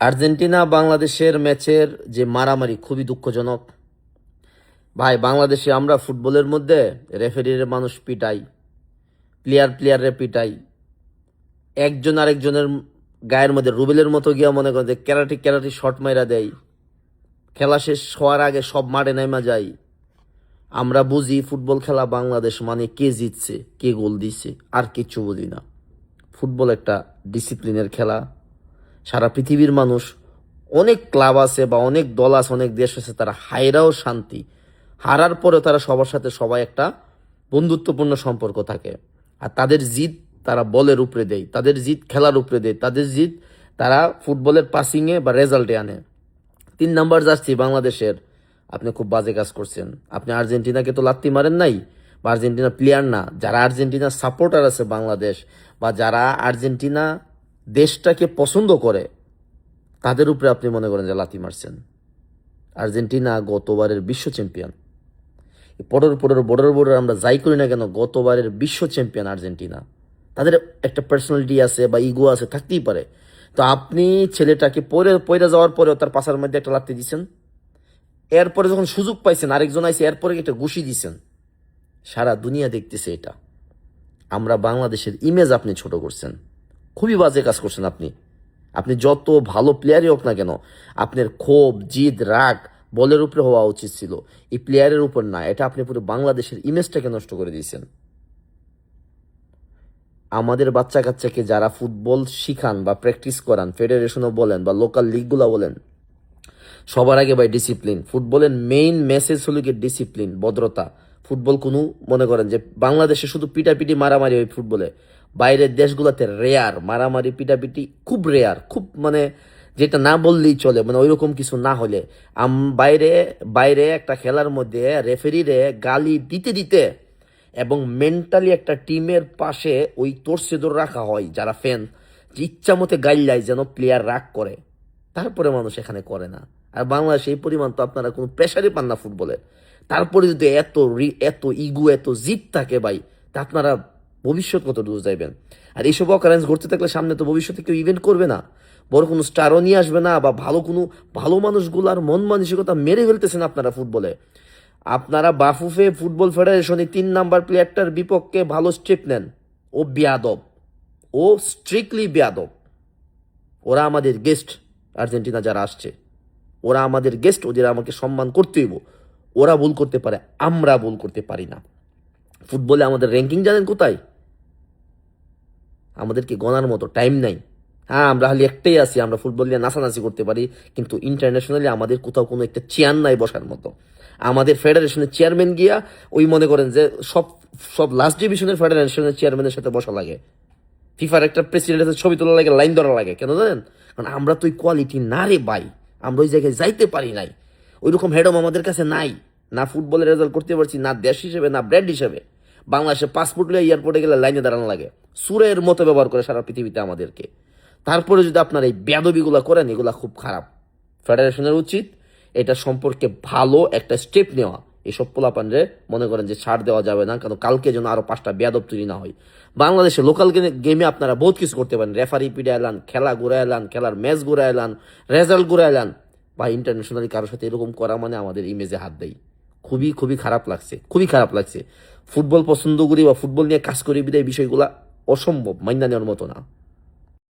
Argentina বাংলাদেশের ম্যাচের যে মারামারি খুবই দুঃখজনক। ভাই, বাংলাদেশে আমরা ফুটবলের মধ্যে রেফারির মানুষ পিটাই, প্লেয়ার প্লেয়ারে পিটাই। একজন আরেকজনের গায়ের মধ্যে, রুবেলের মতো গিয়া মনে করে যে ক্যারাটি ক্যারাটি শট মাইরা দেয়। খেলা শেষ হওয়ার আগে সব মাঠে নেমা যায়। আমরা বুঝি ফুটবল খেলা বাংলাদেশ মানে কে জিতছে, কে গোল দিচ্ছে আর কিচ্ছু বুঝি না। ফুটবল একটা ডিসিপ্লিনের খেলা। সারা পৃথিবীর মানুষ, অনেক ক্লাব আছে বা অনেক দল আছে, অনেক দেশ আছে, তারা হায়রাও শান্তি। হারার পরেও তারা সবার সাথে সবাই একটা বন্ধুত্বপূর্ণ সম্পর্ক থাকে। আর তাদের জিত তারা বলের উপরে দেয়, তাদের জিত খেলার উপরে দেয়, তাদের জিত তারা ফুটবলের পাসিংয়ে বা রেজাল্টে আনে। তিন নাম্বার যাচ্ছি বাংলাদেশের, আপনি খুব বাজে কাজ করছেন। আপনি আর্জেন্টিনাকে তো লাত্তি মারেন নাই, বা আর্জেন্টিনা প্লেয়ার না। যারা আর্জেন্টিনার সাপোর্টার আছে বাংলাদেশ, বা যারা আর্জেন্টিনা দেশটাকে পছন্দ করে, তাদের উপরে আপনি মনে করেন যে লাথি মারছেন। আর্জেন্টিনা গতবারের বিশ্ব চ্যাম্পিয়ন। পরের পরের বড়ের বড়ের আমরা যাই করি না কেন গতবারের বিশ্ব চ্যাম্পিয়ন আর্জেন্টিনা। তাদের একটা পার্সোনালিটি আছে বা ইগো আছে, থাকতেই পারে। তো আপনি ছেলেটাকে পরে পয়রা যাওয়ার পরেও তার পাশার মধ্যে একটা লাত্তি দিচ্ছেন এরপরে যখন সুযোগ পাইছেন, আরেকজন আইসে এরপরে একটা ঘুষি দিছেন। সারা দুনিয়া দেখতেছে এটা। আমরা বাংলাদেশের ইমেজ আপনি ছোট করছেন। খুবই বাজে কাজ করছেন আপনি। আপনি যত ভালো প্লেয়ারই হোক না কেন, আপনার ক্ষোভ, জিদ, রাগ বলের উপরে হওয়া উচিত ছিল। এই প্লেয়ারের উপর না, এটা আপনি পুরো বাংলাদেশের ইমেজটাকে নষ্ট করে দিয়েছেন। আমাদের বাচ্চা কাচ্চাকে যারা ফুটবল শিখান বা প্র্যাকটিস করান ফেডারেশনও বলেন বা লোকাল লিগগুলো বলেন, সবার আগে ভাই ডিসিপ্লিন ফুটবলের মেইন মেসেজ হলো কি ডিসিপ্লিন ভদ্রতা। ফুটবল কোনো মনে করেন যে বাংলাদেশে শুধু পিটাপিটি, মারামারি হয় ফুটবলে বাইরের দেশগুলোতে রেয়ার মারামারি, পিটাপিটি খুব রেয়ার খুব মানে যেটা না বললেই চলে মানে ওইরকম কিছু না হলে। আম, বাইরে বাইরে একটা খেলার মধ্যে রেফারিরে গালি দিতে দিতে এবং মেন্টালি একটা টিমের পাশে ওই তোরসেদর রাখা হয়, যারা ফ্যান যে ইচ্ছা মতে গাইল্লাই যেন প্লেয়ার রাগ করে। তারপরে মানুষ এখানে করে না। আর বাংলাদেশে এই পরিমাণ তো আপনারা কোনো প্রেশারই পান না ফুটবলের তারপরে যদি এত এত ইগু এত জিত থাকে ভাই, তা আপনারা ভবিষ্যৎ কত দূর যাইবেন আর এইসব অকারেন্স ঘটতে থাকলে সামনে তো ভবিষ্যতে কেউ ইভেন্ট করবে না। বড় কোনো স্টারও নিয়ে আসবে না বা ভালো কোনো, ভালো মানুষগুলার মন মানসিকতা মেরে ফেলতেছেন আপনারা ফুটবলে। আপনারা বাফুফে ফুটবল ফেডারেশনে তিন নাম্বার প্লেয়ারটার বিপক্ষে ভালো স্টেপ নেন। ও বিয়াদব। ও স্ট্রিক্টলি বিয়াদব। ওরা আমাদের গেস্ট আর্জেন্টিনা যারা আসছে। ওরা আমাদের গেস্ট ওদের আমাকে সম্মান করতে হইব। ওরা ভুল করতে পারে, আমরা ভুল করতে পারি না। ফুটবলে আমাদের র্যাঙ্কিং জানেন কোথায়? আমাদেরকে গণার মতো টাইম নাই। হ্যাঁ আমরা খালি একটাই আছি, আমরা ফুটবল নিয়ে নাচানাচি করতে পারি, কিন্তু ইন্টারন্যাশনালি আমাদের কোথাও কোনো একটা চেয়ার নাই বসার মতো। আমাদের ফেডারেশনের চেয়ারম্যান গিয়া ওই মনে করেন যে সব সব লাস্ট ডিভিশনের ফেডারেশনের চেয়ারম্যানের সাথে বসা লাগে। ফিফার একটা প্রেসিডেন্টের ছবি তোলা লাগে লাইন ধরা লাগে, কেন জানেন? কারণ আমরা তো ওই কোয়ালিটি না রে বাই আমরা ওই জায়গায় যাইতে পারি নাই। ওই রকম হেডম আমাদের কাছে নাই, না ফুটবলের রেজাল্ট করতে পারছি, না দেশ হিসেবে, না ব্র্যান্ড হিসেবে। বাংলাদেশে পাসপোর্ট লিয়ে এয়ারপোর্টে গেলে লাইনে দাঁড়ানো লাগে। সুরের মতো ব্যবহার করে সারা পৃথিবীতে আমাদেরকে। তারপরে যদি আপনার এই বেদবিগুলো করেন, এগুলা খুব খারাপ। ফেডারেশনের উচিত এটা সম্পর্কে ভালো একটা স্টেপ নেওয়া। এসব পোলাপানরে মনে করেন যে ছাড় দেওয়া যাবে না, কারণ কালকে যেন আরও পাঁচটা বেয়াদব তৈরি না হয়। বাংলাদেশে লোকাল গেমে আপনারা বহুত কিছু করতে পারেন। রেফারি পিড়ে এলান, খেলা ঘুরে এলান, খেলার ম্যাচ ঘুরে এলান রেজাল্ট ঘুরে এলান। বা ইন্টারন্যাশনালি কারোর সাথে এরকম করা মানে আমাদের ইমেজে হাত দেয়। খুবই খুবই খারাপ লাগছে। খুবই খারাপ লাগছে। ফুটবল পছন্দ করি বা ফুটবল নিয়ে কাজ করি বিদায় বিষয়গুলা অসম্ভব মাইনা নেওয়ার মতো না।